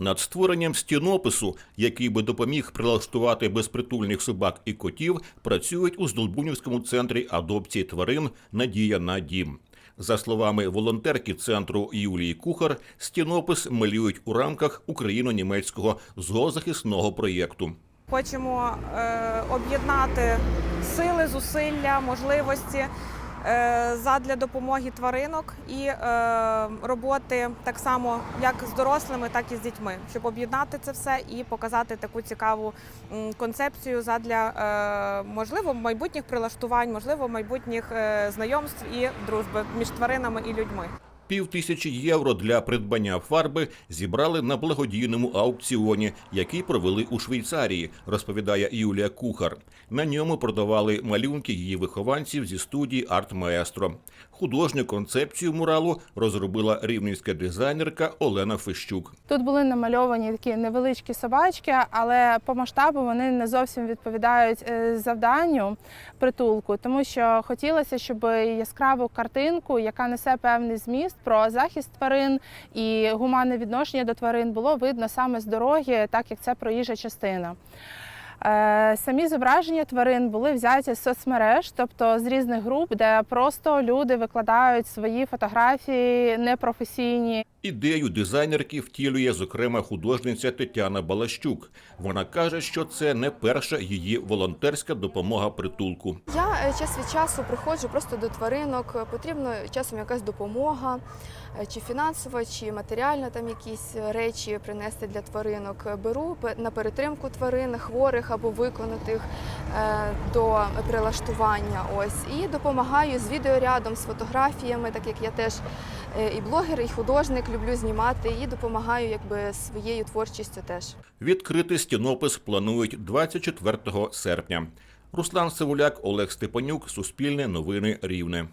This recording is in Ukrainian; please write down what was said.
Над створенням стінопису, який би допоміг прилаштувати безпритульних собак і котів, працюють у Здолбунівському центрі адопції тварин Надія на дім. За словами волонтерки центру Юлії Кухар, стінопис малюють у рамках україно-німецького зоозахисного проєкту. Хочемо е, об'єднати сили, зусилля, можливості задля допомоги тваринок і е, роботи так само як з дорослими, так і з дітьми, щоб об'єднати це все і показати таку цікаву концепцію задля е, можливо майбутніх прилаштувань, можливо, майбутніх е, знайомств і дружби між тваринами і людьми. Пів тисячі євро для придбання фарби зібрали на благодійному аукціоні, який провели у Швейцарії, розповідає Юлія Кухар. На ньому продавали малюнки її вихованців зі студії Арт Маестро. Художню концепцію муралу розробила рівненська дизайнерка Олена Фищук. Тут були намальовані такі невеличкі собачки, але по масштабу вони не зовсім відповідають е, завданню притулку, тому що хотілося, щоб яскраву картинку, яка несе певний зміст про захист тварин і гуманне відношення до тварин, було видно саме з дороги, так як це проїжджа частина. Е, Самі зображення тварин були взяті з соцмереж, тобто з різних груп, де просто люди викладають свої фотографії непрофесійні. Ідею дизайнерки втілює зокрема художниця Тетяна Балащук. Вона каже, що це не перша її волонтерська допомога притулку. Я е, час від часу приходжу просто до тваринок. Потрібно часом якась допомога, е, чи фінансова, чи матеріальна там якісь речі принести для тваринок. Беру на перетримку тварин хворих або виконатих е, до прилаштування. Ось і допомагаю з відеорядом, з фотографіями, так як я теж е, і блогер, і художник, люблю знімати, і допомагаю якби своєю творчістю теж. Відкрити стінопис планують 24 серпня. Руслан Сивуляк, Олег Степанюк, Суспільне новини Рівне.